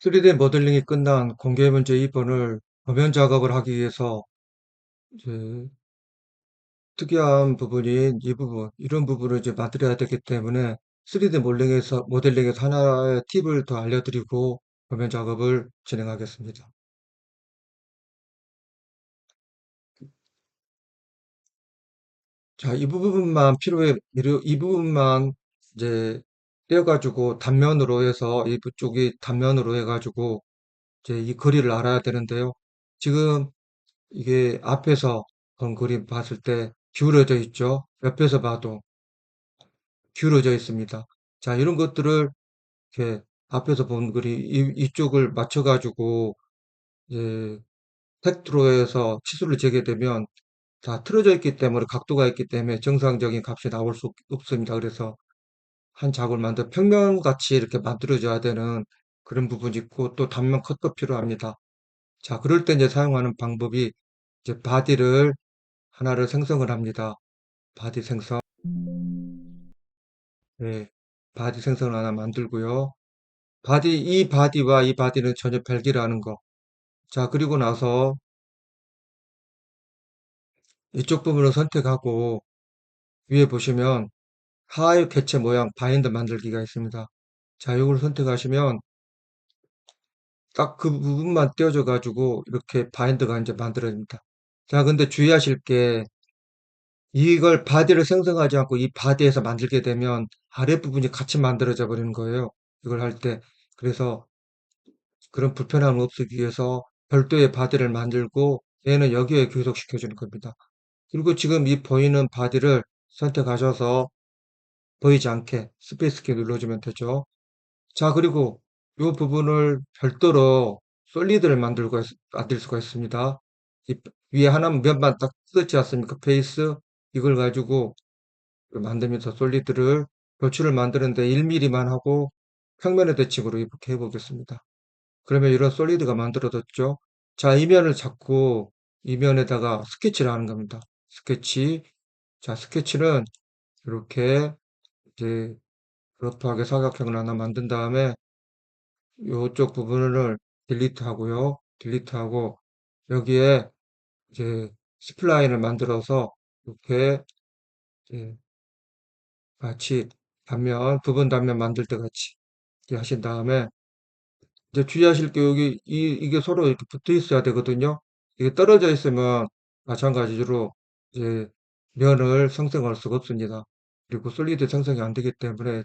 3D 모델링이 끝난 공개 문제 2번을 도면 작업을 하기 위해서 이제 특이한 부분인 이 부분, 이런 부분을 이제 만들어야 되기 때문에 3D 모델링에서, 모델링에서 하나의 팁을 더 알려드리고 도면 작업을 진행하겠습니다. 자, 이 부분만 필요해, 이 부분만 이제 떼어가지고 단면으로 해서 이 쪽이 단면으로 해가지고 이제 이 거리를 알아야 되는데요. 지금 이게 앞에서 본 그림 봤을 때 기울어져 있죠. 옆에서 봐도 기울어져 있습니다. 자, 이런 것들을 이렇게 앞에서 본 그림 이, 이쪽을 맞춰가지고 이제 팩트로에서 치수를 재게 되면 다 틀어져 있기 때문에 각도가 있기 때문에 정상적인 값이 나올 수 없습니다. 그래서 한 작업을 만들 평면같이 이렇게 만들어져야 되는 그런 부분이 있고 또 단면 컷도 필요합니다. 자, 그럴 때 이제 사용하는 방법이 이제 바디를 하나를 생성을 합니다. 바디 생성. 네, 바디 생성을 하나 만들고요. 바디, 이 바디와 이 바디는 전혀 별개라는 거. 자, 그리고 나서 이쪽 부분을 선택하고 위에 보시면 하이 개체 모양 바인더 만들기가 있습니다. 자, 이걸 선택하시면 딱 그 부분만 떼어져 가지고 이렇게 바인더가 이제 만들어집니다. 자, 근데 주의하실 게 이걸 바디를 생성하지 않고 이 바디에서 만들게 되면 아랫부분이 같이 만들어져 버리는 거예요. 이걸 할 때. 그래서 그런 불편함을 없애기 위해서 별도의 바디를 만들고 얘는 여기에 교속시켜 주는 겁니다. 그리고 지금 이 보이는 바디를 선택하셔서 보이지 않게 스페이스키 눌러주면 되죠. 자, 그리고 이 부분을 별도로 솔리드를 만들고, 만들 수가 있습니다. 이 위에 하나 면만 딱 뜯었지 않습니까? 페이스. 이걸 가지고 만들면서 솔리드를 도출을 만드는데 1mm만 하고 평면의 대칭으로 이렇게 해보겠습니다. 그러면 이런 솔리드가 만들어졌죠. 자, 이면을 잡고 이면에다가 스케치를 하는 겁니다. 스케치. 자, 스케치는 이렇게 이제 그렇프하게 사각형을 하나 만든 다음에 이쪽 부분을 딜리트 하고요. 딜리트 하고 여기에 이제 스플라인을 만들어서 이렇게 같이 단면, 부분 단면 만들 때 같이 하신 다음에 이제 주의하실 게 여기 이, 이게 서로 이렇게 붙어 있어야 되거든요. 이게 떨어져 있으면 마찬가지로 이제 면을 생성할 수가 없습니다. 그리고 솔리드 생성이 안 되기 때문에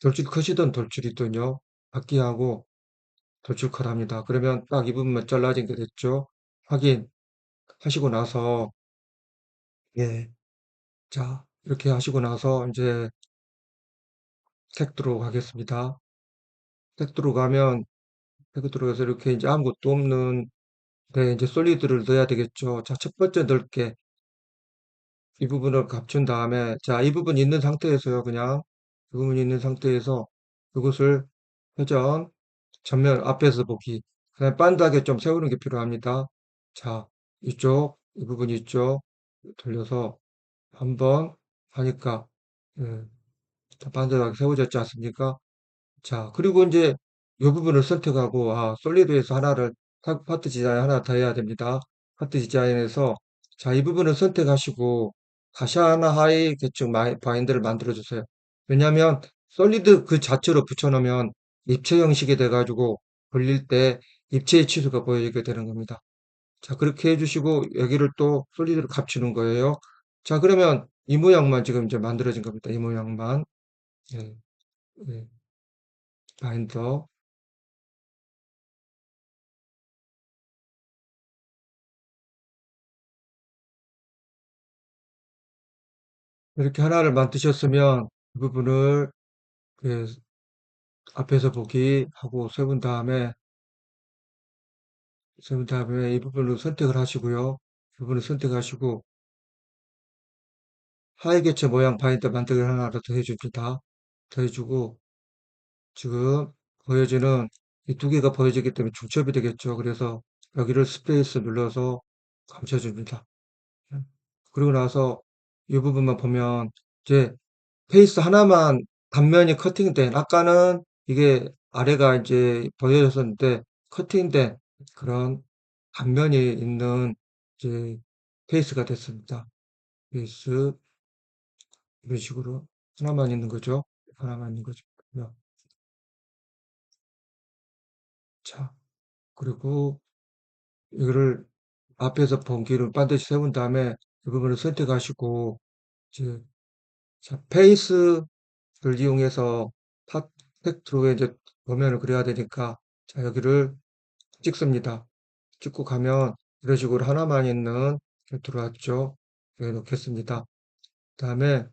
돌출 컷이든 돌출이든요. 바퀴하고 돌출 컷 합니다. 그러면 딱 이 부분만 잘라진 게 됐죠. 확인 하시고 나서 예. 자, 이렇게 하시고 나서 이제 텍 들어가겠습니다. 텍 들어가면 텍 들어가서 이렇게 이제 아무것도 없는 네, 이제 솔리드를 넣어야 되겠죠. 자, 첫 번째 넓게 이 부분을 갖춘 다음에 자, 이 부분 있는 상태에서요. 그냥 이 부분 있는 상태에서 이것을 회전 전면 앞에서 보기 그냥 반듯하게 좀 세우는 게 필요합니다. 자, 이쪽 이 부분 있죠. 돌려서 한번 하니까 예, 반듯하게 세워졌지 않습니까? 자, 그리고 이제 이 부분을 선택하고 아, 솔리드에서 하나를 파트 디자인 하나 더 해야 됩니다. 파트 디자인에서 자, 이 부분을 선택하시고 가샤나 하이 계층 바인드를 만들어 주세요. 왜냐하면 솔리드 그 자체로 붙여놓으면 입체 형식이 돼가지고 돌릴 때 입체의 치수가 보여지게 되는 겁니다. 자, 그렇게 해주시고 여기를 또 솔리드로 값추는 거예요. 자, 그러면 이 모양만 지금 이제 만들어진 겁니다. 이 모양만. 예, 예. 바인더. 이렇게 하나를 만드셨으면 그 부분을 그 앞에서 보기 하고 세분 다음에 세분 다음에 이 부분을 선택을 하시고요. 이 부분을 선택하시고 하이 개체 모양 바인더 만들기 하나를 더 해줍니다. 더 해주고 지금 보여지는 이 두 개가 보여지기 때문에 중첩이 되겠죠. 그래서 여기를 스페이스 눌러서 감춰줍니다. 그리고 나서 이 부분만 보면 이제 페이스 하나만 단면이 커팅된 아까는 이게 아래가 이제 보여졌었는데 커팅된 그런 단면이 있는 이제 페이스가 됐습니다. 페이스 이런 식으로 하나만 있는 거죠. 하나만 있는 거죠. 자, 그리고 이거를 앞에서 본 길을 반드시 세운 다음에 이 부분을 선택하시고 자, 페이스를 이용해서 팩트로 이제 도면을 그려야 되니까 자, 여기를 찍습니다. 찍고 가면 이런 식으로 하나만 있는 들어왔죠. 여기 놓겠습니다. 그 다음에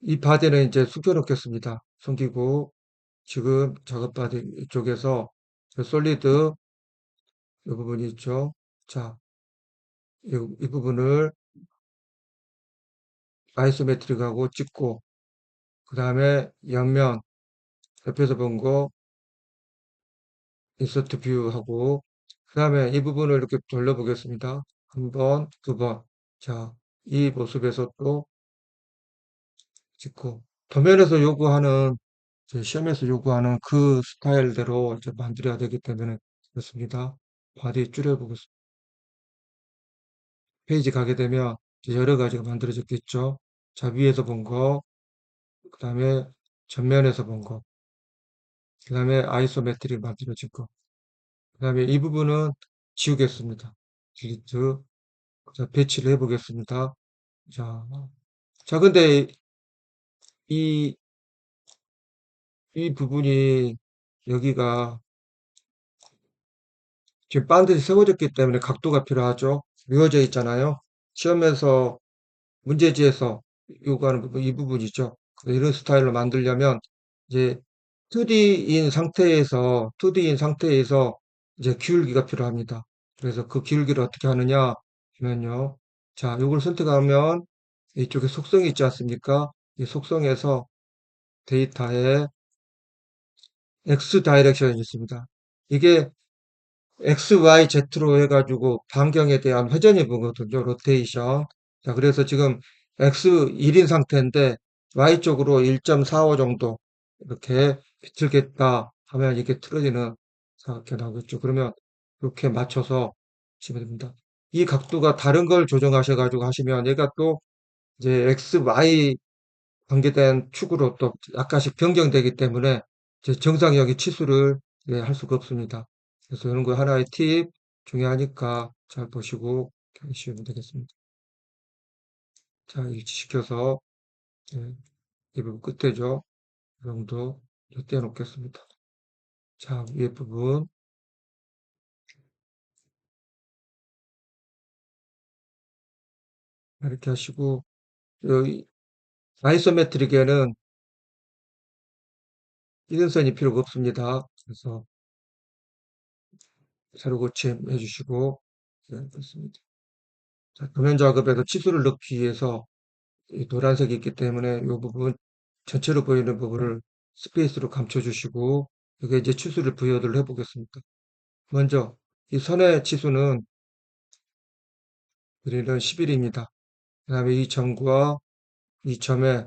이 바디는 이제 숨겨 놓겠습니다. 숨기고 지금 작업 바디 이쪽에서 솔리드 이 부분이 있죠. 자, 이, 이 부분을 아이소메트릭하고 찍고 그 다음에 옆면 옆에서 본 거 인서트 뷰 하고 그 다음에 이 부분을 이렇게 돌려보겠습니다. 한 번, 두 번. 자, 이 모습에서 또 찍고 도면에서 요구하는 시험에서 요구하는 그 스타일대로 이제 만들어야 되기 때문에 그렇습니다. 바디 줄여보겠습니다. 페이지 가게 되면 여러 가지가 만들어졌겠죠. 자, 위에서 본 거, 그 다음에 전면에서 본 거, 그 다음에 아이소메트릭 만들어진 거, 그 다음에 이 부분은 지우겠습니다. 딜리트. 자, 배치를 해보겠습니다. 자, 자, 근데 이, 이 부분이 여기가 지금 반드시 세워졌기 때문에 각도가 필요하죠. 미워져 있잖아요. 시험에서 문제지에서 요구하는 부분, 이 부분이죠. 이런 스타일로 만들려면 이제 2D인 상태에서 2D인 상태에서 이제 기울기가 필요합니다. 그래서 그 기울기를 어떻게 하느냐 하면요. 자, 요걸 선택하면 이쪽에 속성이 있지 않습니까? 이 속성에서 데이터에 X 다이렉션이 있습니다. 이게 X, Y, Z로 해가지고 반경에 대한 회전이 보거든요. 로테이션. 자, 그래서 지금 X 1인 상태인데 Y쪽으로 1.45 정도 이렇게 비틀겠다 하면 이게 틀어지는 이렇게 나오겠죠. 그러면 이렇게 맞춰서 치면 됩니다. 이 각도가 다른 걸 조정하셔가지고 하시면 얘가 또 이제 X, Y 관계된 축으로 또 약간씩 변경되기 때문에 정상적인 치수를 예, 할 수가 없습니다. 그래서 이런 거 하나의 팁 중요하니까 잘 보시고 하시면 되겠습니다. 자, 일치시켜서 예, 이 부분 끝에죠. 이 정도 떼어 놓겠습니다. 자, 위에 부분 이렇게 하시고 아이소메트릭에는 이등선이 필요가 없습니다. 그래서 새로 고침 해주시고 네, 그렇습니다. 자, 도면 작업에서 치수를 넣기 위해서 노란색이 있기 때문에 이 부분 전체로 보이는 부분을 스페이스로 감춰주시고 여기 이제 치수를 부여를 해보겠습니다. 먼저 이 선의 치수는 우리는 11입니다. 그 다음에 이 점과 이 점에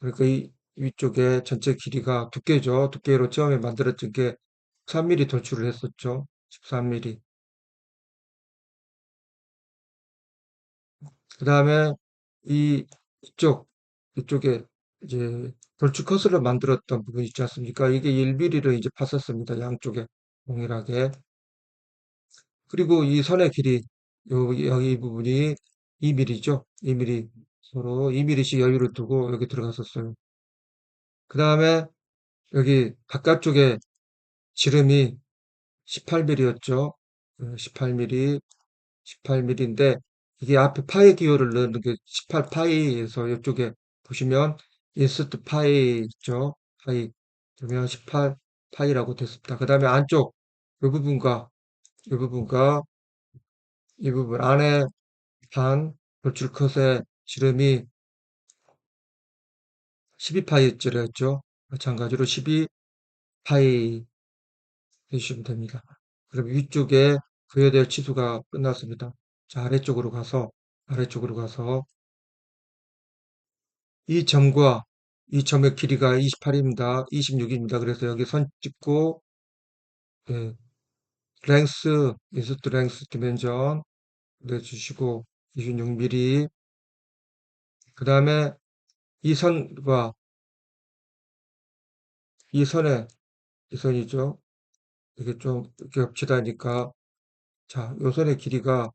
그러니까 이 위쪽에 전체 길이가 두께죠. 두께로 처음에 만들었던 게 3mm 돌출을 했었죠. 13mm. 그 다음에 이 이쪽 이쪽에 이제 돌출 커스를 만들었던 부분 있지 않습니까? 이게 1mm를 이제 팠었습니다. 양쪽에 동일하게. 그리고 이 선의 길이 여기, 여기 이 부분이 2mm죠. 2mm 서로 2mm씩 여유를 두고 여기 들어갔었어요. 그 다음에 여기 바깥쪽에 지름이 18mm였죠. 18mm, 18mm인데 이게 앞에 파이 기호를 넣는 게 18파이에서 이쪽에 보시면 인스트 파이 있죠. 파이 그러면 18파이라고 됐습니다. 그 다음에 안쪽 이 부분과 이 부분과 이 부분 안에 반 돌출 컷의 지름이 12파이짜리였죠. 마찬가지로 12파이 해주시면 됩니다. 그럼 위쪽에 부여될 치수가 끝났습니다. 자, 아래쪽으로 가서, 아래쪽으로 가서, 이 점과 이 점의 길이가 28입니다. 26입니다. 그래서 여기 선 찍고 예, 랭스, 인스트 랭스 디멘전 내주시고 26mm 그 다음에 이 선과 이 선에 이 선이죠. 이게 좀 이렇게 겹치다니까 자, 요 선의 길이가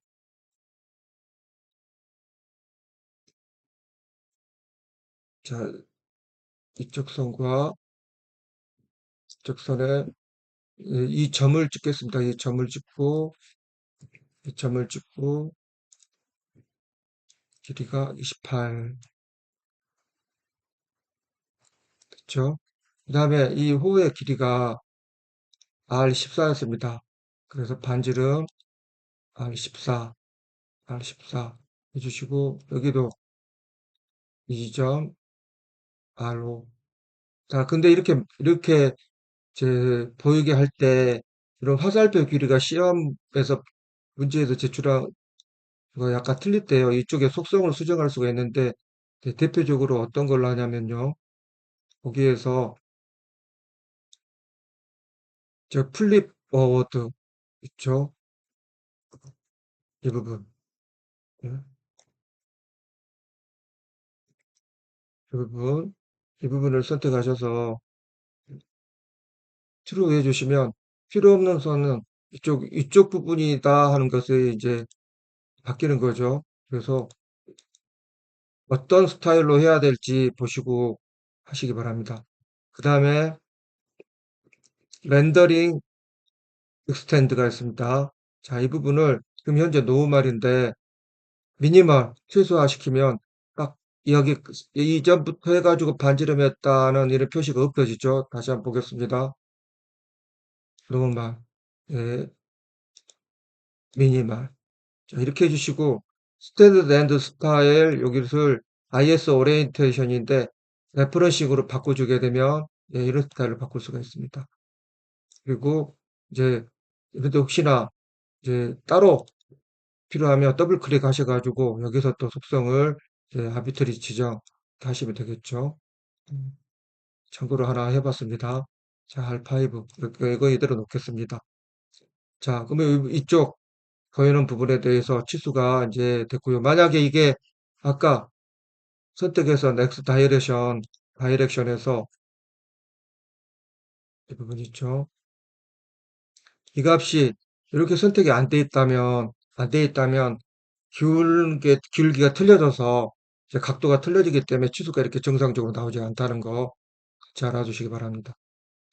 자, 이쪽 선과 이쪽 선에 이, 이 점을 찍겠습니다. 이 점을 찍고 이 점을 찍고 길이가 28 됐죠? 그 다음에 이 호의 길이가 R14였습니다. 그래서 반지름 R14, R14 해주시고 여기도 이 지점 R로 자 근데 이렇게 이렇게 제 보이게 할 때 이런 화살표 길이가 시험에서 문제에서 제출한 거 약간 틀릴 때요. 이쪽에 속성을 수정할 수가 있는데 네, 대표적으로 어떤 걸로 하냐면요. 거기에서 저 플립 어워드 있죠. 이 부분. 예. 이 부분. 이 부분을 선택하셔서 트루 해주시면 필요 없는 선은 이쪽, 이쪽 부분이다 하는 것을 이제 바뀌는 거죠. 그래서 어떤 스타일로 해야 될지 보시고 하시기 바랍니다. 그 다음에 렌더링 익스텐드가 있습니다. 자, 이 부분을 지금 현재 노멀인데 미니멀 최소화시키면 딱 여기 이전부터 해가지고 반지름했다는 이런 표시가 없어지죠. 다시 한번 보겠습니다. 노멀, 예, 미니멀. 자, 이렇게 해주시고 스탠더드 앤드 스타일 여기를 IS 오리엔테이션인데 레퍼런싱으로 바꿔주게 되면 예, 이런 스타일로 바꿀 수가 있습니다. 그리고 이제 그래도 혹시나 이제 따로 필요하면 더블 클릭 하셔가지고 여기서 또 속성을 이제 아비트리 지정 하시면 되겠죠. 음, 참고로 하나 해봤습니다. 자, R5 이렇게 이거 이대로 놓겠습니다. 자, 그러면 이쪽 더해놓은 부분에 대해서 치수가 이제 됐고요. 만약에 이게 아까 선택해서 넥스 다이렉션 다이렉션에서 이 부분 있죠. 이 값이 이렇게 선택이 안 돼 있다면 안 돼 있다면 기울게 기울기가 틀려져서 이제 각도가 틀려지기 때문에 치수가 이렇게 정상적으로 나오지 않다는 거잘 알아주시기 바랍니다.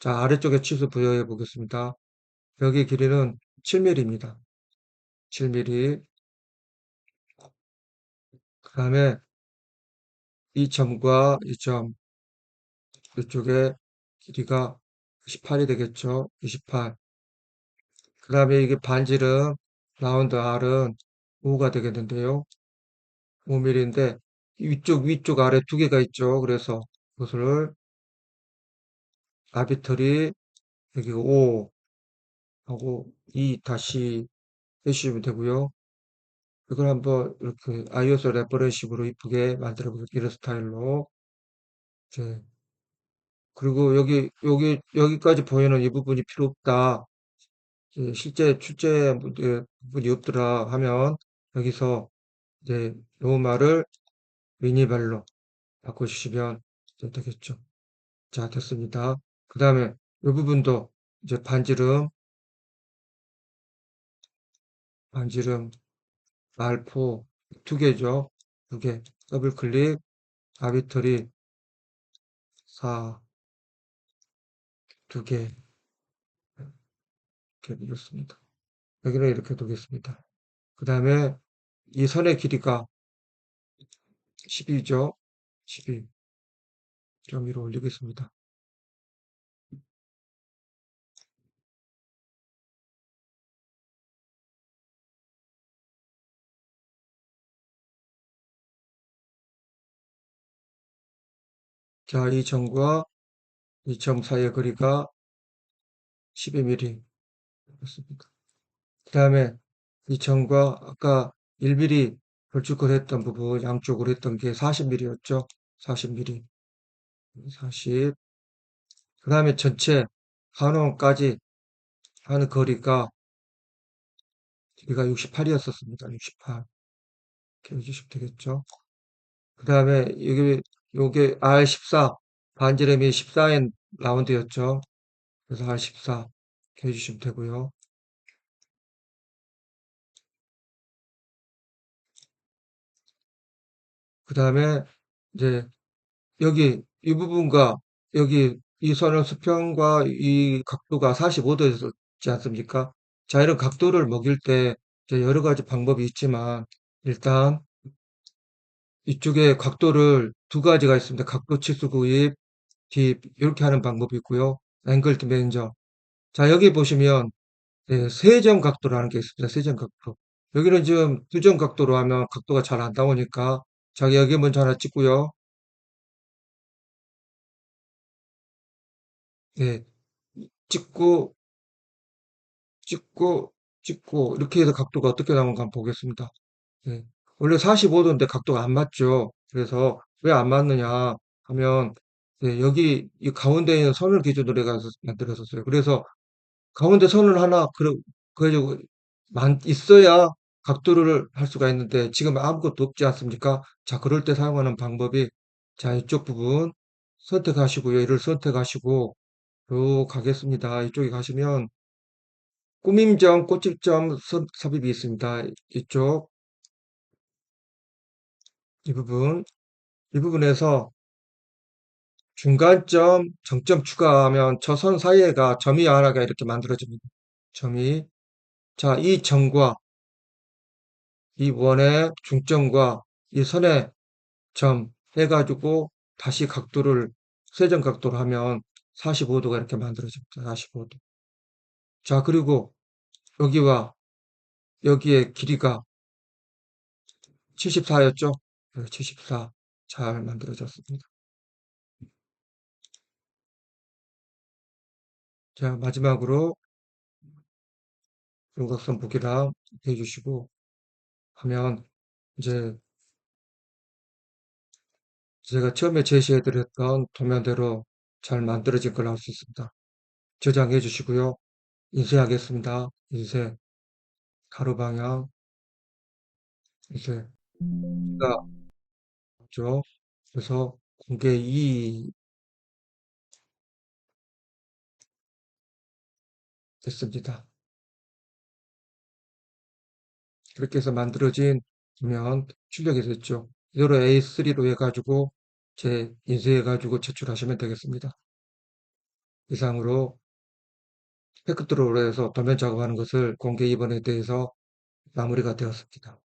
자 아래쪽에 치수 부여해 보겠습니다. 여기 길이는 7mm입니다. 7mm 그 다음에 이 점과 이 점 이쪽에 길이가 28이 되겠죠. 28. 그 다음에 이게 반지름 라운드 R은 5가 되겠는데요. 5mm인데 위쪽 위쪽 아래 두 개가 있죠. 그래서 그것을 아비터리 여기 5 하고 2 다시 해주시면 되고요. 이걸 한번 이렇게 iOS 레퍼런식으로 이쁘게 만들어 보세요. 이런 스타일로 이제 그리고 여기 여기 여기까지 보이는 이 부분이 필요 없다. 실제 출제 부분이 없더라 하면 여기서 이제 로마를 미니발로 바꿔주시면 되겠죠. 자, 됐습니다. 그 다음에 이 부분도 이제 반지름, 반지름, 알포 두 개죠. 두 개. 더블 클릭, 아비터리 4, 두 개. 이렇게 이렇습니다. 여기는 이렇게 두겠습니다. 그 다음에 이 선의 길이가 12죠. 12. 좀 위로 올리겠습니다. 자, 이 점과 이 점 사이의 거리가 12mm 였습니다. 그 다음에 이 점과 아까 1mm 걸쭉을 했던 부분 양쪽으로 했던 게 40mm였죠. 40mm. 40. 그 다음에 전체 한원까지 하는 거리가 길이가 68이었었습니다. 68. 이렇게 해주시면 되겠죠. 그 다음에 여기 요게 R14 반지름이 14인 라운드였죠. 그래서 R14 이렇게 해주시면 되고요. 그 다음에 이제 여기 이 부분과 여기 이 선의 수평과 이 각도가 45도였지 않습니까? 자, 이런 각도를 먹일 때 여러 가지 방법이 있지만 일단 이쪽에 각도를 두 가지가 있습니다. 각도 치수 구입, 딥 이렇게 하는 방법이 있고요. 앵글 디멘저. 자, 여기 보시면 네, 세점 각도라는 게 있습니다. 세점 각도. 여기는 지금 두 점 각도로 하면 각도가 잘 안 나오니까 자, 여기 먼저 하나 찍고요. 네, 찍고 찍고 찍고 이렇게 해서 각도가 어떻게 한번 보겠습니다. 네. 원래 45도인데 각도가 안 맞죠. 그래서 왜 안 맞느냐 하면 네, 여기 이 가운데 있는 선을 기준으로 해서 만들었었어요. 그래서 가운데 선을 하나 그래 가지고 만 있어야 각도를 할 수가 있는데 지금 아무것도 없지 않습니까? 자, 그럴 때 사용하는 방법이 자, 이쪽 부분 선택하시고요. 이를 선택하시고 요 가겠습니다. 이쪽에 가시면 꾸밈점, 꽃집점 섭- 삽입이 있습니다. 이쪽 이 부분 이 부분에서 중간점, 정점 추가하면 저 선 사이에가 점이 하나가 이렇게 만들어집니다. 점이 자, 이 점과 이 원의 중점과 이 선의 점 해가지고 다시 각도를 세점 각도로 하면 45도가 이렇게 만들어집니다. 45도. 자, 그리고 여기와 여기의 길이가 74였죠? 74. 잘 만들어졌습니다. 자, 마지막으로 윤곽선 보기랑 해주시고 하면 이제 제가 처음에 제시해드렸던 도면대로 잘 만들어진 걸 알 수 있습니다. 저장해 주시고요. 인쇄하겠습니다. 인쇄, 가로 방향, 인쇄. 가죠 그래서 공개 2 됐습니다. 그렇게 해서 만들어진 도면 출력이 됐죠. 이대로 A3로 해가지고 제 인쇄해가지고 제출하시면 되겠습니다. 이상으로 테크트로로 해서 도면 작업하는 것을 공개 2번에 대해서 마무리가 되었습니다.